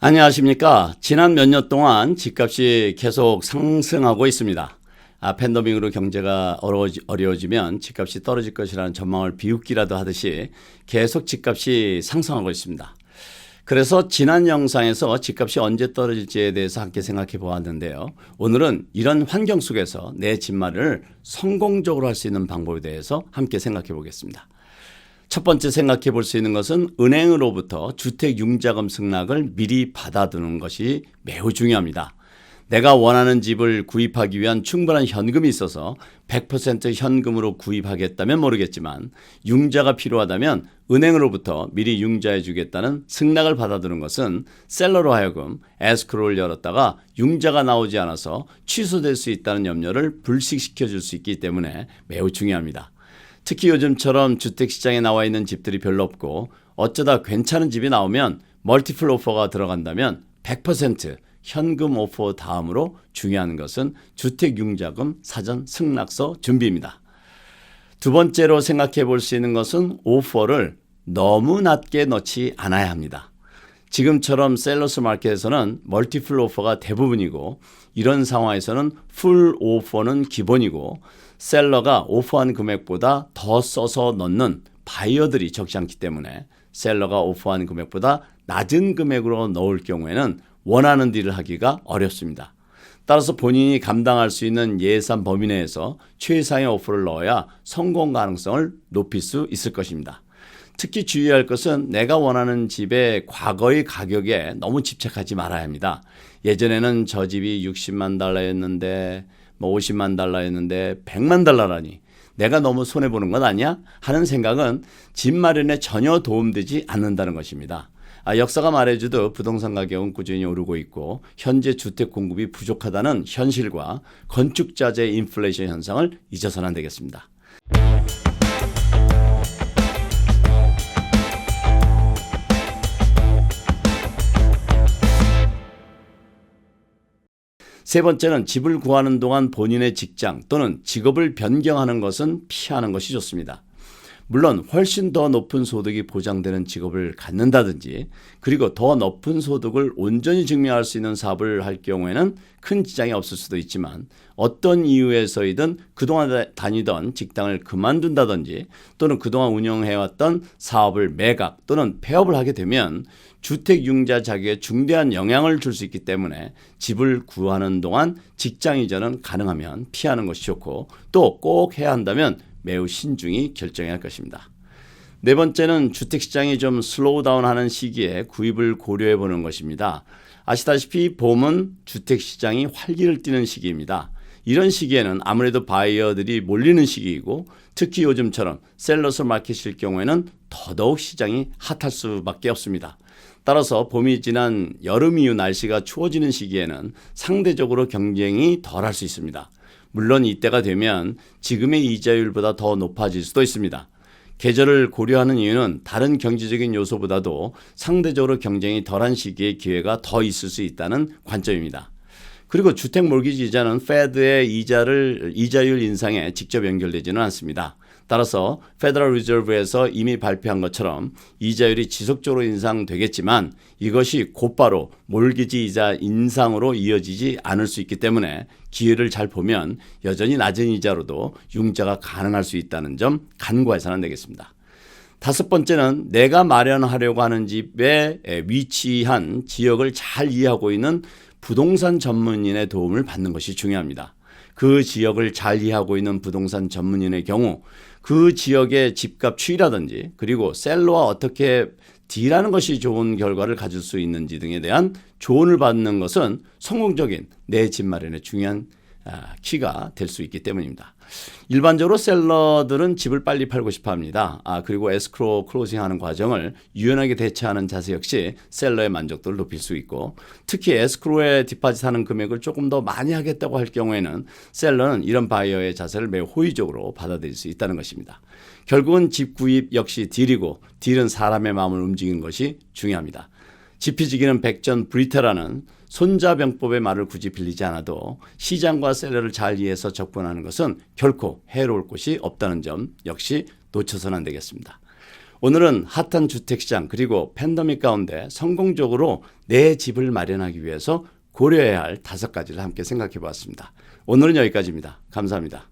안녕하십니까. 지난 몇 년 동안 집값이 계속 상승하고 있습니다. 아, 팬데믹으로 경제가 어려워지, 어려워지면 집값이 떨어질 것이라는 전망을 비웃기라도 하듯이 계속 집값이 상승하고 있습니다. 그래서 지난 영상에서 집값이 언제 떨어질지에 대해서 함께 생각해 보았는데요. 오늘은 이런 환경 속에서 내 집마련을 성공적으로 할 수 있는 방법에 대해서 함께 생각해 보겠습니다. 첫 번째 생각해 볼 수 있는 것은 은행으로부터 주택 융자금 승낙을 미리 받아두는 것이 매우 중요합니다. 내가 원하는 집을 구입하기 위한 충분한 현금이 있어서 100% 현금으로 구입하겠다면 모르겠지만 융자가 필요하다면 은행으로부터 미리 융자해 주겠다는 승낙을 받아두는 것은 셀러로 하여금 에스크로를 열었다가 융자가 나오지 않아서 취소될 수 있다는 염려를 불식시켜 줄 수 있기 때문에 매우 중요합니다. 특히 요즘처럼 주택시장에 나와 있는 집들이 별로 없고 어쩌다 괜찮은 집이 나오면 멀티플 오퍼가 들어간다면 100% 현금 오퍼 다음으로 중요한 것은 주택융자금 사전 승낙서 준비입니다. 두 번째로 생각해 볼 수 있는 것은 오퍼를 너무 낮게 넣지 않아야 합니다. 지금처럼 셀러스 마켓에서는 멀티플 오퍼가 대부분이고 이런 상황에서는 풀 오퍼는 기본이고 셀러가 오퍼한 금액보다 더 써서 넣는 바이어들이 적지 않기 때문에 셀러가 오퍼한 금액보다 낮은 금액으로 넣을 경우에는 원하는 딜을 하기가 어렵습니다. 따라서 본인이 감당할 수 있는 예산 범위 내에서 최상의 오퍼를 넣어야 성공 가능성을 높일 수 있을 것입니다. 특히 주의할 것은 내가 원하는 집의 과거의 가격에 너무 집착하지 말아야 합니다. 예전에는 저 집이 60만 달러였는데 뭐 50만 달러였는데 100만 달러라니 내가 너무 손해 보는 것 아니야? 하는 생각은 집 마련에 전혀 도움되지 않는다는 것입니다. 아, 역사가 말해주듯 부동산 가격은 꾸준히 오르고 있고 현재 주택 공급이 부족하다는 현실과 건축 자재 인플레이션 현상을 잊어서는 안 되겠습니다. 세 번째는 집을 구하는 동안 본인의 직장 또는 직업을 변경하는 것은 피하는 것이 좋습니다. 물론 훨씬 더 높은 소득이 보장되는 직업을 갖는다든지 그리고 더 높은 소득을 온전히 증명할 수 있는 사업을 할 경우에는 큰 지장이 없을 수도 있지만 어떤 이유에서이든 그동안 다니던 직장을 그만둔다든지 또는 그동안 운영해왔던 사업을 매각 또는 폐업을 하게 되면 주택 융자 자격에 중대한 영향을 줄 수 있기 때문에 집을 구하는 동안 직장 이전은 가능하면 피하는 것이 좋고 또 꼭 해야 한다면 매우 신중히 결정해야 할 것입니다. 네 번째는 주택 시장이 좀 슬로우 다운하는 시기에 구입을 고려해 보는 것입니다. 아시다시피 봄은 주택 시장이 활기를 띠는 시기입니다. 이런 시기에는 아무래도 바이어들이 몰리는 시기이고 특히 요즘처럼 셀러스 마켓일 경우에는 더더욱 시장이 핫할 수밖에 없습니다. 따라서 봄이 지난 여름 이후 날씨가 추워지는 시기에는 상대적으로 경쟁이 덜할 수 있습니다. 물론 이때가 되면 지금의 이자율보다 더 높아질 수도 있습니다. 계절을 고려하는 이유는 다른 경제적인 요소보다도 상대적으로 경쟁이 덜한 시기에 기회가 더 있을 수 있다는 관점입니다. 그리고 주택 몰기지 이자는 페드의 이자를 이자율 인상에 직접 연결되지는 않습니다. 따라서 페더럴 리저브에서 이미 발표한 것처럼 이자율이 지속적으로 인상되겠지만 이것이 곧바로 몰기지 이자 인상으로 이어지지 않을 수 있기 때문에 기회를 잘 보면 여전히 낮은 이자로도 융자가 가능할 수 있다는 점 간과해서는 안 되겠습니다. 다섯 번째는 내가 마련하려고 하는 집에 위치한 지역을 잘 이해하고 있는 부동산 전문인의 도움을 받는 것이 중요합니다. 그 지역을 잘 이해하고 있는 부동산 전문인의 경우 그 지역의 집값 추이라든지 그리고 셀러와 어떻게 딜하는 것이 좋은 결과를 가질 수 있는지 등에 대한 조언을 받는 것은 성공적인 내 집 마련의 중요한 아, 키가 될 수 있기 때문입니다. 일반적으로 셀러들은 집을 빨리 팔고 싶어 합니다. 아, 그리고 에스크로 클로징 하는 과정을 유연하게 대처하는 자세 역시 셀러의 만족도를 높일 수 있고 특히 에스크로에 디파짓 하는 금액을 조금 더 많이 하겠다고 할 경우에는 셀러는 이런 바이어의 자세를 매우 호의적으로 받아들일 수 있다는 것입니다. 결국은 집 구입 역시 딜이고 딜은 사람의 마음을 움직이는 것이 중요합니다. 지피지기는 백전 브리테라는 손자병법의 말을 굳이 빌리지 않아도 시장과 셀러를 잘 이해해서 접근하는 것은 결코 해로울 곳이 없다는 점 역시 놓쳐서는 안 되겠습니다. 오늘은 핫한 주택시장 그리고 팬데믹 가운데 성공적으로 내 집을 마련하기 위해서 고려해야 할 다섯 가지를 함께 생각해 보았습니다. 오늘은 여기까지입니다. 감사합니다.